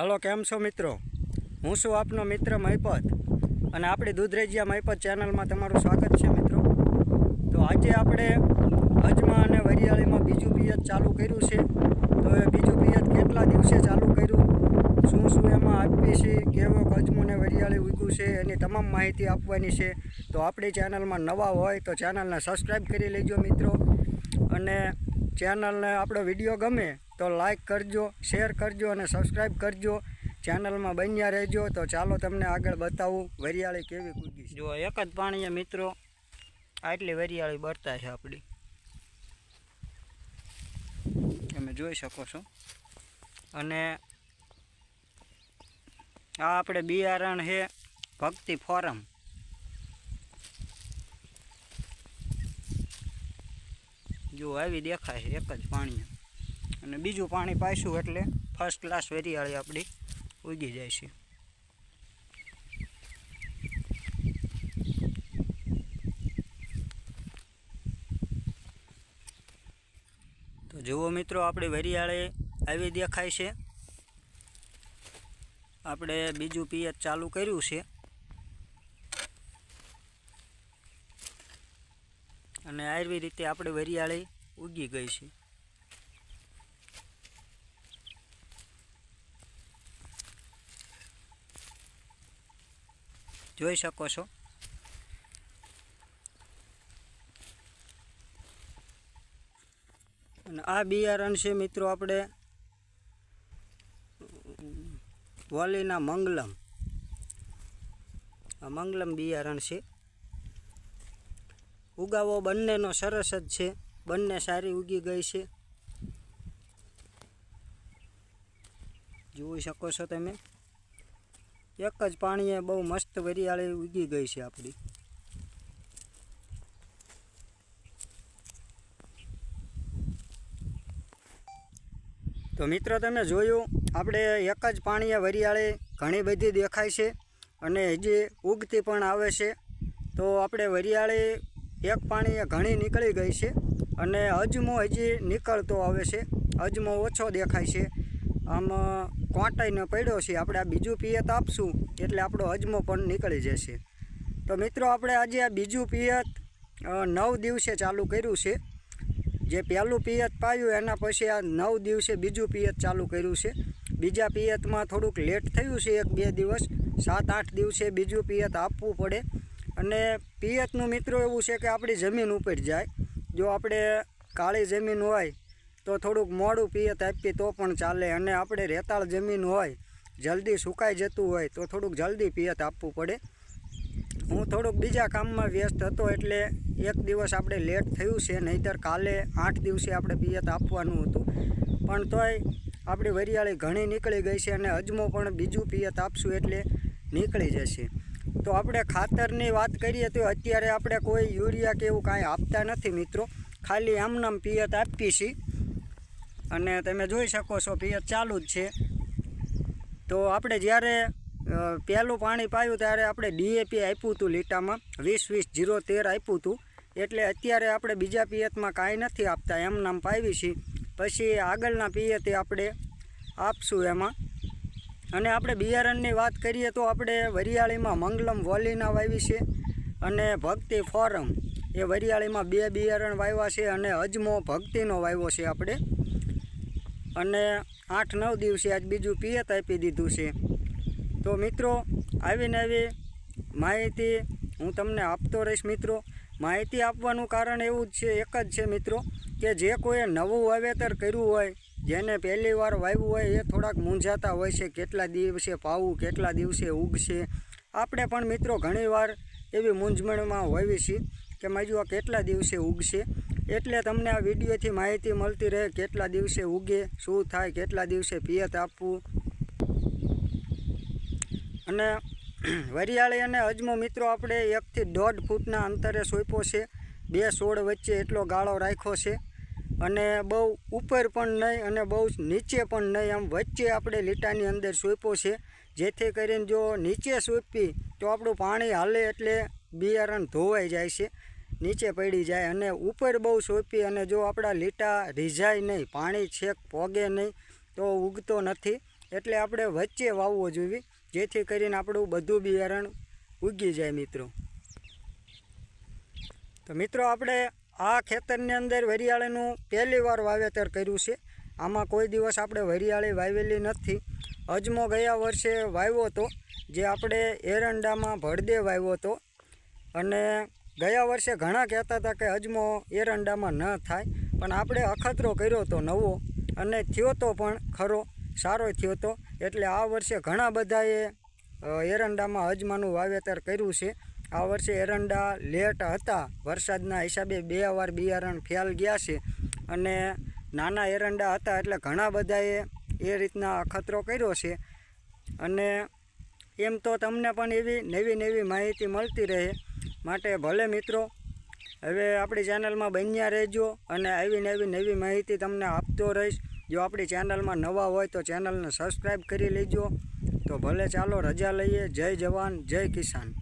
Hello, કેમ છો મિત્રો? હું છું આપનો મિત્ર મહિપત અને આપણી દૂધરેજિયા મહિપત ચેનલમાં તમારું સ્વાગત છે મિત્રો. તો આજે આપણે અજમા અને વરિયાળીમાં બીજું પિયત ચાલુ કર્યું છે. તો એ બીજું પિયત કેટલા દિવસે ચાલુ કર્યું? શું શું એમાં આપવી છે? કેવો અજમો ને વરિયાળી ઉગ્યું છે? એની તમામ માહિતી આપવાની છે. તો આપણી ચેનલમાં નવા હોય તો ચેનલને સબસ્ક્રાઈબ કરી લેજો મિત્રો. અને ચેનલને આપણો વીડિયો ગમે તો લાઈક કરજો શેર કરજો અને સબસ્ક્રાઈબ કરજો. ચેનલમાં બન્યા રહેજો. તો ચાલો તમને આગળ બતાવું વરિયાળી કેવી કૂદી છે. જો એક જ પાણીએ મિત્રો આટલી વરિયાળી બરતા છે આપણી તમે જોઈ શકો છો. અને આ આપણે બિયારણ છે ભક્તિ ફોરમ. જો આવી દેખાય એક જ પાણી અને બીજું પાણી પાઈશું એટલે ફર્સ્ટ ક્લાસ વેરિયાળી આપણી ઉગી જાય છે. તો જુઓ મિત્રો, આપણી વરિયાળી આવી દેખાય છે. આપણે બીજું પિયત ચાલુ કર્યું છે. અને આવી રીતે આપણે વરિયાળી ઉગી ગઈ છે. જોઈ શકો છો. અને આ બિયારણ છે મિત્રો આપણે, વાલીના મંગલમ. આ મંગલમ બિયારણ છે. ઉગાવો, બંનેનો સરસ જ છે. બંને સારી ઉગી ગઈ છે. જોઈ શકો છો તમે. એક જ પાણીએ બહુ મસ્ત વરિયાળી ઉગી ગઈ છે આપણી. તો મિત્રો, તમે જોયું, આપણે એક જ પાણીએ વરિયાળી ઘણી બધી દેખાય છે અને હજી ઉગતી પણ આવે છે. તો આપણે વરિયાળી એક પાણી ઘણી નીકળી ગઈ છે અને અજમો હજી નીકળતો આવે છે. અજમો ઓછો દેખાય છે. આમ કોંટાઈને પડ્યો છે. આપણે આ બીજું પિયત આપશું એટલે આપણો અજમો પણ નીકળી જશે. તો મિત્રો, આપણે આજે આ બીજું પિયત નવ દિવસે ચાલુ કર્યું છે. જે પહેલું પિયત પાયું, એના પછી આ નવ દિવસે બીજું પિયત ચાલુ કર્યું છે. બીજા પિયતમાં થોડુંક લેટ થયું છે, એક બે દિવસ. સાત આઠ દિવસે બીજું પિયત આપવું પડે. અને પિયતનું મિત્રો એવું છે કે આપણી જમીન ઉપર જાય. જો આપણે કાળી જમીન હોય તો થોડુંક મોડું પિયત આપીએ તો પણ ચાલે અને આપણે રેતાળ જમીન હોય, જલ્દી સુકાઈ જતું હોય તો થોડુંક જલ્દી પિયત આપવું પડે. હું થોડુંક બીજા કામમાં વ્યસ્ત હતો એટલે એક દિવસ આપણે લેટ થયું છે, નહીંતર કાલે આઠ દિવસે આપણે પિયત આપવાનું હતું. પણ તોય આપણી વરિયાળી ઘણી નીકળી ગઈ છે અને અજમો પણ બીજું પિયત આપશું એટલે નીકળી જશે. તો આપણે ખાતરની વાત કરીએ તો અત્યારે આપણે કોઈ યુરિયા કે એવું કાંઈ આપતા નથી મિત્રો. ખાલી આમનામ પિયત આપીએ છીએ. અને તમે જોઈ શકો છો પિયત ચાલુ જ છે. તો આપણે જ્યારે પહેલું પાણી પાયું ત્યારે આપણે ડીએપી આપ્યું હતું લીટામાં. વીસ વીસ જીરો તેર આપ્યું હતું. એટલે અત્યારે આપણે બીજા પિયતમાં કાંઈ નથી આપતા. એમ નામ પાવી છીએ. પછી આગળના પિયતે આપણે આપશું એમાં. અને આપણે બિયારણની વાત કરીએ તો આપણે વરિયાળીમાં મંગલમ વોલીના વાવી છે અને ભક્તિ ફોરમ. એ વરિયાળીમાં બે બિયારણ વાવ્યા છે અને અજમો ભક્તિનો વાવ્યો છે આપણે. અને આઠ નવ દિવસે આજ બીજું પિયત આપી દીધું છે. તો મિત્રો, આવીને આવી માહિતી હું તમને આપતો રહીશ મિત્રો. માહિતી આપવાનું કારણ એવું જ છે, એક જ છે મિત્રો, કે જે કોઈએ નવું વાવેતર કર્યું હોય જેને પહેલી વાર વાવ્યું હોય એ થોડાક મૂંઝાતા હોય છે, કેટલા દિવસે પાવું, કેટલા દિવસે ઉગશે. આપણે પણ મિત્રો ઘણીવાર એવી મૂંઝવણમાં હોઈએ છીએ કે માજુ આ કેટલા દિવસે ઉગશે. એટલે તમને આ વિડીયોથી માહિતી મળતી રહે કેટલા દિવસે ઉગે, શું થાય, કેટલા દિવસે પિયત આપવું. અને વરિયાળી અને અજમો મિત્રો, આપણે એકથી દોઢ ફૂટના અંતરે સોંપ્યો છે. બે સોળ વચ્ચે એટલો ગાળો રાખ્યો છે. અને બહુ ઉપર પણ નહીં અને બહુ નીચે પણ નહીં. આમ વચ્ચે આપણે લીટાની અંદર સોંપો છે. જેથી કરીને જો નીચે સોંપી તો આપણું પાણી હાલે એટલે બિયારણ ધોવાઈ જાય છે. નીચે પડી જાય અને ઉપર બહુ સોંપી અને જો આપણા લીટા રીઝાય નહીં, પાણી છેક પોગે નહીં તો ઉગતો નથી. એટલે આપણે વચ્ચે વાવવો જોઈએ, જેથી કરીને આપણું બધું બિયારણ ઉગી જાય મિત્રો. તો મિત્રો, આપણે આ ખેતરની અંદર વરિયાળીનું પહેલી વાર વાવેતર કર્યું છે. આમાં કોઈ દિવસ આપણે વરિયાળી વાવેલી નથી. અજમો ગયા વર્ષે વાવ્યો હતો, જે આપણે એરંડામાં ભળદે વાવ્યો હતો. અને ગયા વર્ષે ઘણા કહેતા હતા કે અજમો એરંડામાં ન થાય, પણ આપણે અખતરો કર્યો હતો નવો અને થયો તો પણ ખરો, સારો થયો તો. એટલે આ વર્ષે ઘણા બધાએ એરંડામાં અજમાનું વાવેતર કર્યું છે. આ વર્ષે એરંડા લેટ હતા. વરસાદના હિસાબે બે વાર બિયારણ ફેલ ગયા છે અને નાના એરંડા હતા એટલે ઘણા બધાએ એ રીતના અખતરો કર્યો છે. અને એમ તો તમને પણ એવી નવી નવી માહિતી મળતી રહે માટે ભલે મિત્રો, હવે આપણી ચેનલમાં બન્યા રહેજો અને આવી નવી નવી માહિતી તમને આપતો રહીશ. જો આપણી ચેનલમાં નવા હોય તો ચેનલને સબસ્ક્રાઈબ કરી લેજો. તો ભલે ચાલો રજા લઈએ. જય જવાન, જય કિસાન.